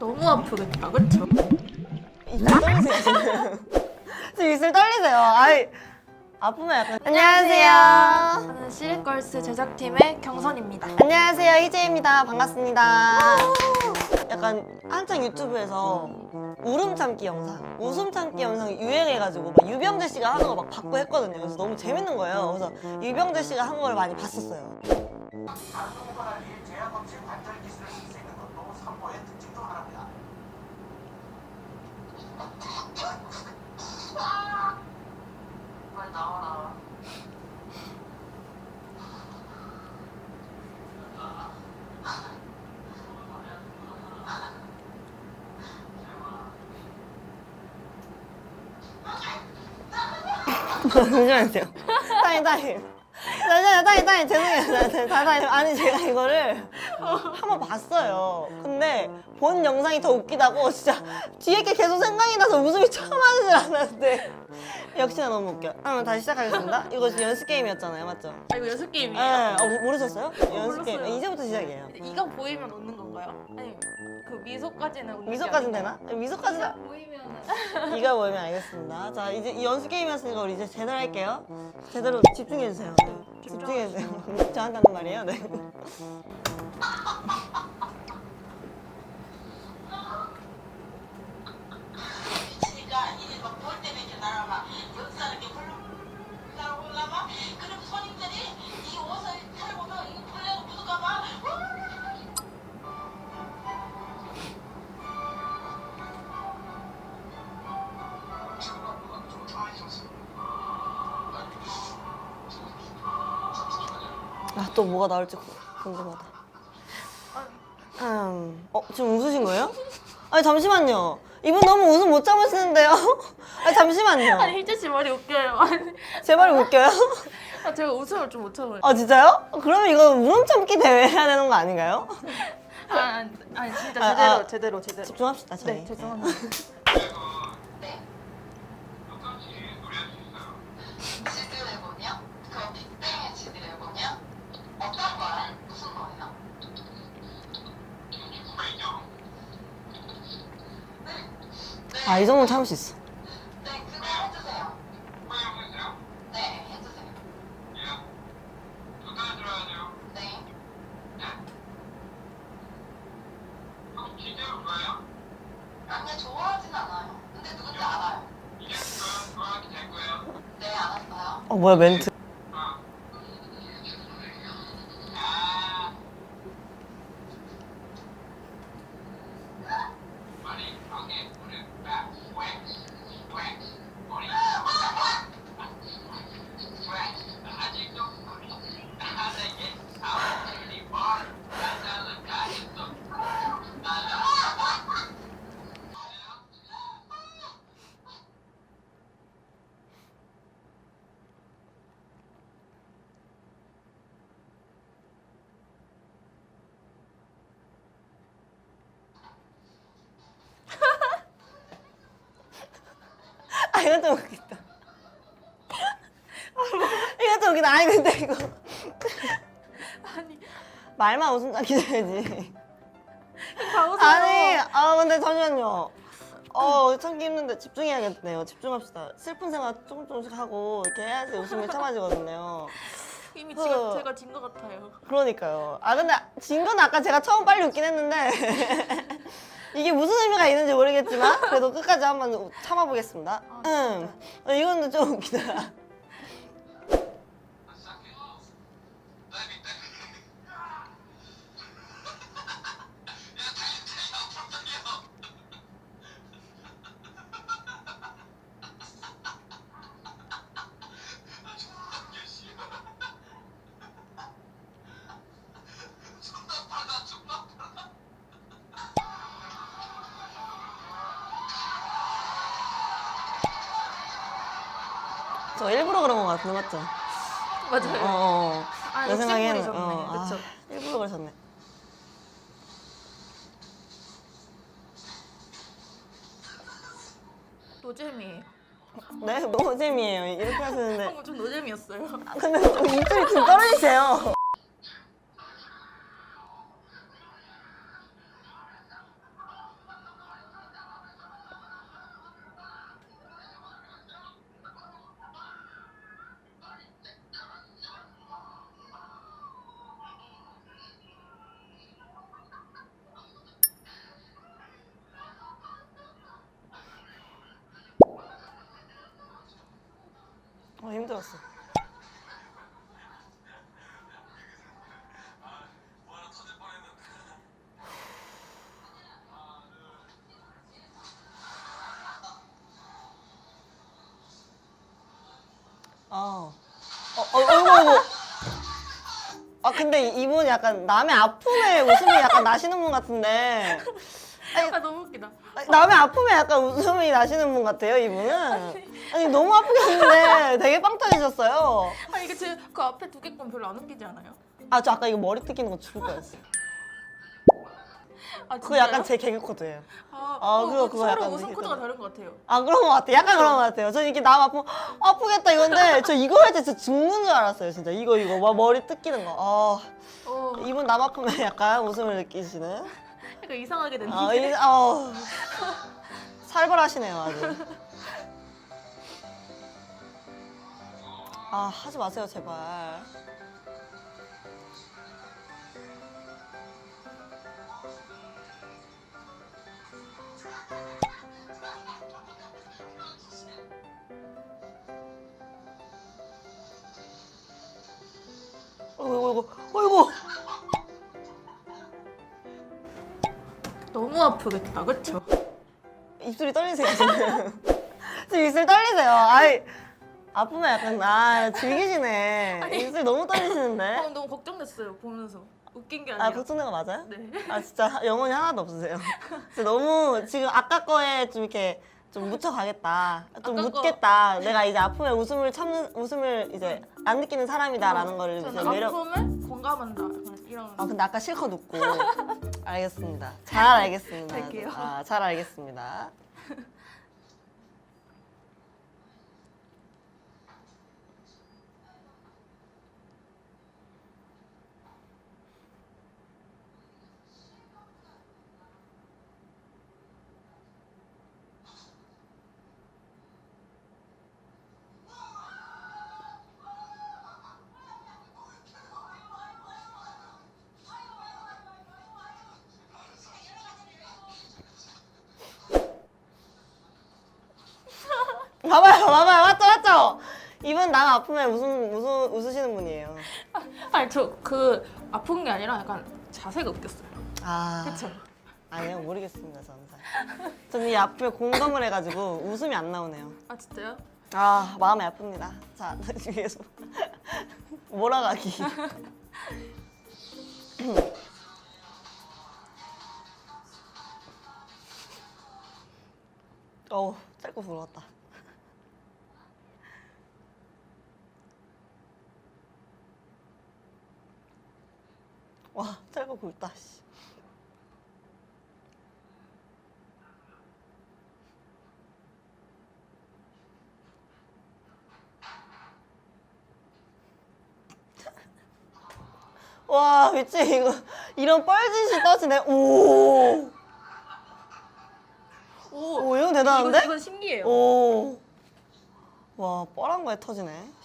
너무 아프겠다, 그쵸? 입술 떨리세요 지금. 지금 입술 떨리세요. 아이 아프면 약간. 안녕하세요. 저는 시리걸스 제작팀의 경선입니다. 안녕하세요 희재입니다. 반갑습니다. 약간 한창 유튜브에서 울음 참기 영상, 웃음 참기 영상이 유행해가지고 막 유병재 씨가 하는 거 막 받고 했거든요. 그래서 너무 재밌는 거예요. 그래서 유병재 씨가 한 걸 많이 봤었어요. 잠시만요. 따님 따님. 잠시만요 따님 따님 죄송해요. 다, 다, 다, 아니 제가 이거를 한 번 봤어요. 근데 본 영상이 더 웃기다고 진짜 뒤에 게 계속 생각이 나서 웃음이 처음 하질 않았는데 역시나 너무 웃겨. 그러면 다시 시작하겠습니다. 이거 지금 연습 게임이었잖아요, 맞죠? 아, 이거 연습 게임이에요? 네, 어, 모- 모르셨어요? 연습 게임. 몰랐어요. 이제부터 시작이에요. 이가 보이면 웃는 건가요? 아니, 그 미소까지는 웃는 아니고. 되나? 미소까지는 보이면 이가 보이면 알겠습니다. 자 이제 이 연습 게임이었으니까 우리 이제 제대로 할게요. 제대로 집중해 주세요. 네. 집중해 주세요. 저한테 하는 말이에요. 네. 그러니까 이제 막볼 때문에 이렇게 날아가 여기서 이렇게 훌렁 날아올라가 그럼 손님들이 이 옷을 털고는 이거 벌레가 묻을까봐 아또 뭐가 나올지 구- 궁금하다. 음, 어 지금 웃으신 거예요? 아니 잠시만요. 이분 너무 웃음 못 참으시는데요? 아니 잠시만요. 아니, 희재 씨 말이 웃겨요. 아니, 제 말이 웃겨요? 아, 제가 웃음을 좀 못 참아요. 아 진짜요? 그러면 이거 울음 참기 대회 해야 되는 거 아닌가요? 아, 아니, 아니, 진짜 아, 제대로, 아. 제대로, 제대로. 집중합시다 저희. 네, 죄송합니다. 지드를 보면 그 빅뱅의 지드를 보면 어떤 거야? 무슨 거예요? 아 이 정도 참을 수 있어. 네 그거 해주세요 네 해주세요 네 아니요 좋아하진 않아요 근데 누군지 알아요 네 알았 어요 어 뭐야 멘트. 아 이건 좀 웃기다. 이건 좀 웃기다. 아니 근데 이거 아니, 말만 웃음 딱 기다려야지. 아니 아 근데 잠시만요. 어 참기 힘든데 집중해야겠네요. 집중합시다. 슬픈 생각 조금 조금씩 하고 이렇게 해야지 웃음이 참아지거든요. 이미 그- 제가, 제가 진 것 같아요. 그러니까요. 아 근데 진 건 아까 제가 처음 빨리 웃긴 했는데 이게 무슨 의미가 있는지 모르겠지만 그래도 끝까지 한번 참아보겠습니다. 아, 음, 어, 이거는 좀 웃기다. 저 일부러 그런 것 같은데 맞죠? 맞아요. 어, 어. 아, 내 생각에는 욕심부리셨네. 어, 그쵸? 아, 일부러 그러셨네. 노잼이에요. 네, 너무 재미예요. 이렇게 하시는데. 방금 좀 노잼이었어요. 아, 근데 좀 입술이 지금 떨어지세요. 힘들었어. 아, 어, 어, 어이구. 아, 근데 이분 약간 남의 아픔에 웃음이 약간 나시는 분 같은데. 아 너무 웃기다. 남의 아픔에 약간 웃음이 나시는 분 같아요, 이분은. 아니, 너무 아프겠는데 되게 빵 터지셨어요. 아 이게 제그 앞에 두 개건 별로 안 웃기지 않아요? 아, 저 아까 이거 머리 뜯기는 거 죽을 뻔했어요. 아 그거 약간 제 개그 코드예요. 아, 아, 어, 그거- 어, 그거 서로 약간 웃음 코드가 좀- 다른 것 같아요. 아, 그런 것 같아요. 약간 그런 것 같아요. 저 이렇게 남 아프면 아프겠다 이건데 저 이거 할 때 진짜 죽는 줄 알았어요, 진짜. 이거, 이거. 막 머리 뜯기는 거. 아, 어, 이분 남 아프면 약간 웃음을 느끼시는. 약간 이상하게 됐는데. 아, 이, 어, 살벌하시네요, 아주. 아, 하지 마세요, 제발. 어이구, 어이구, 어이구. 너무 아프겠다, 그쵸? 입술이 떨리세요 지금. 지금 입술 떨리세요. 아이 아프면 약간 아 즐기시네. 아니. 입술 너무 떨리시는데. 어, 너무 걱정됐어요, 보면서. 웃긴 게 아니라. 아 걱정된 거 맞아요? 네. 아 진짜 영혼이 하나도 없으세요. 진짜 너무 지금 아까 거에 좀 이렇게 좀 묻혀가겠다. 좀 아까 거- 묻겠다. 내가 이제 아픔에 웃음을 참는 웃음을 이제 안 느끼는 사람이다라는 거를 이제 저는 매력. 아픔을 공감한다. 약간 이런. 아 근데 아까 실컷 웃고 알겠습니다. 잘 알겠습니다. 할게요. 아, 잘 알겠습니다. 봐봐요, 봐봐요, 맞죠, 맞죠. 이분 남 아픔에 웃음, 웃음 웃으시는 분이에요. 아니, 저 그 아픈 게 아니라 약간 자세가 웃겼어요. 아, 그쵸? 아니요, 모르겠습니다, 저는 잘. 저는 이 아픔에 공감을 해가지고 웃음이 안 나오네요. 아, 진짜요? 아, 마음이 아픕니다. 자, 위에서 몰아가기. 어우, 짧고 부러웠다. 굵다, 씨. 와, 미치, 이거, 이런 뻘짓이 떠지네. 오. 오, 오, 이건 대단한데? 이건, 이건 신기해요. 오. 와, 뻘한 거에 터지네.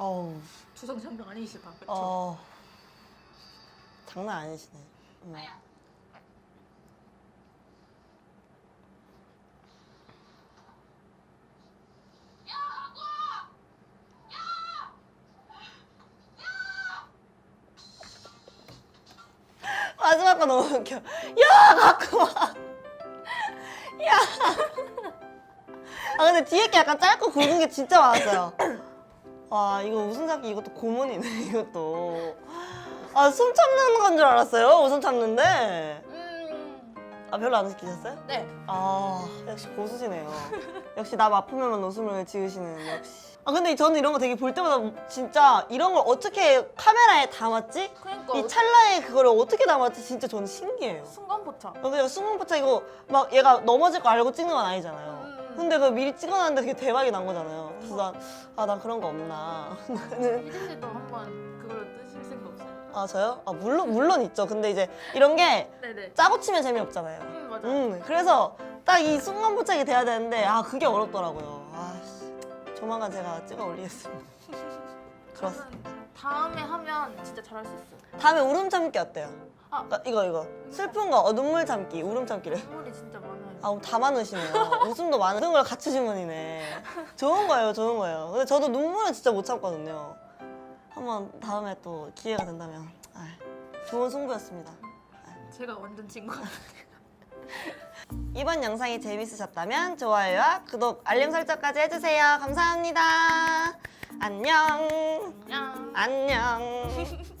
어우. 주성장병 아니시다. 그쵸? 어 장난 아니시네. 음. 마지막 거 너무 웃겨. 야 갖고 와. 야. 아 근데 뒤에 게 약간 짧고 굵은 게 진짜 많았어요. 와 이거 웃음 참기 이것도 고문이네 이것도. 아 숨 참는 건 줄 알았어요? 웃음 참는데? 음, 아 별로 안 웃기셨어요? 네. 아 역시 고수시네요. 역시 남 아프면 웃음을 지으시는 역시. 아 근데 저는 이런 거 되게 볼 때마다 진짜 이런 걸 어떻게 카메라에 담았지? 그러니까 이 찰나에 그거를 어떻게 담았지? 진짜 저는 신기해요. 순간 포착. 어, 그냥 수능포차 이거 막 얘가 넘어질 거 알고 찍는 건 아니잖아요. 음, 근데 그 미리 찍어놨는데 그게 대박이 난 거잖아요. 그래서 난, 아, 난 그런 거 없나. 나는, 희진 씨도 한번 그걸로 뜨실 생각 없어요? 아, 저요? 아, 물론, 물론 있죠. 근데 이제 이런 게 네네. 짜고 치면 재미없잖아요. 음 맞아. 음, 그래서 딱 이 순간 포착이 돼야 되는데, 아, 그게 어렵더라고요. 아 씨. 조만간 제가 찍어 올리겠습니다. 그렇습니다. 저는 다음에 하면 진짜 잘할 수 있어요. 다음에 울음 참기 어때요? 아. 아, 이거, 이거. 슬픈 거, 어, 눈물 참기, 울음 참기를. 선물이 진짜 많아요. 아, 다 많으시네요. 웃음도 많은 걸 같이 주문이네. 좋은 거예요, 좋은 거예요. 근데 저도 눈물은 진짜 못 참거든요. 한번 다음에 또 기회가 된다면. 아, 좋은 승부였습니다. 제가 완전 친구 같아요. 이번 영상이 재밌으셨다면 좋아요와 구독, 알림 설정까지 해주세요. 감사합니다. 안녕. 안녕. 안녕.